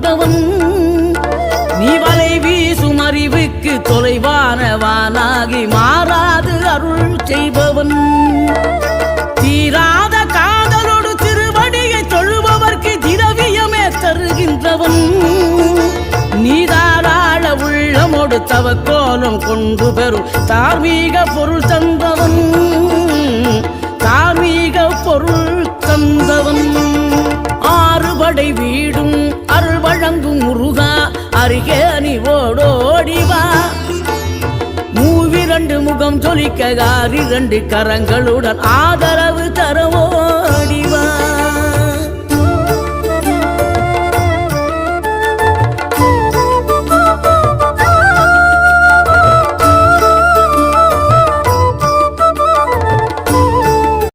வந்தவன் நீ வலை வீசும் அறிவுக்கு தொலைவானவானாகி மாறாது அருள் செய்பவன். தீராத காதலோடு திருவடியை தொழுபவர்க்கு திரவியமே தருகின்றவன். நீதாராள உள்ளமோடு தவக்கோலம் கொண்டு பெறும் தார்மீக பொருள் தந்தவன். தார்மீக பொருள் தந்தவன். ஆறுபடை வீடும் அருள் அருகே நீ ஓடோடிவா மூவிரண்டு முகம் ஜொலிக்க ஆறு இரண்டு கரங்களுடன் ஆதரவு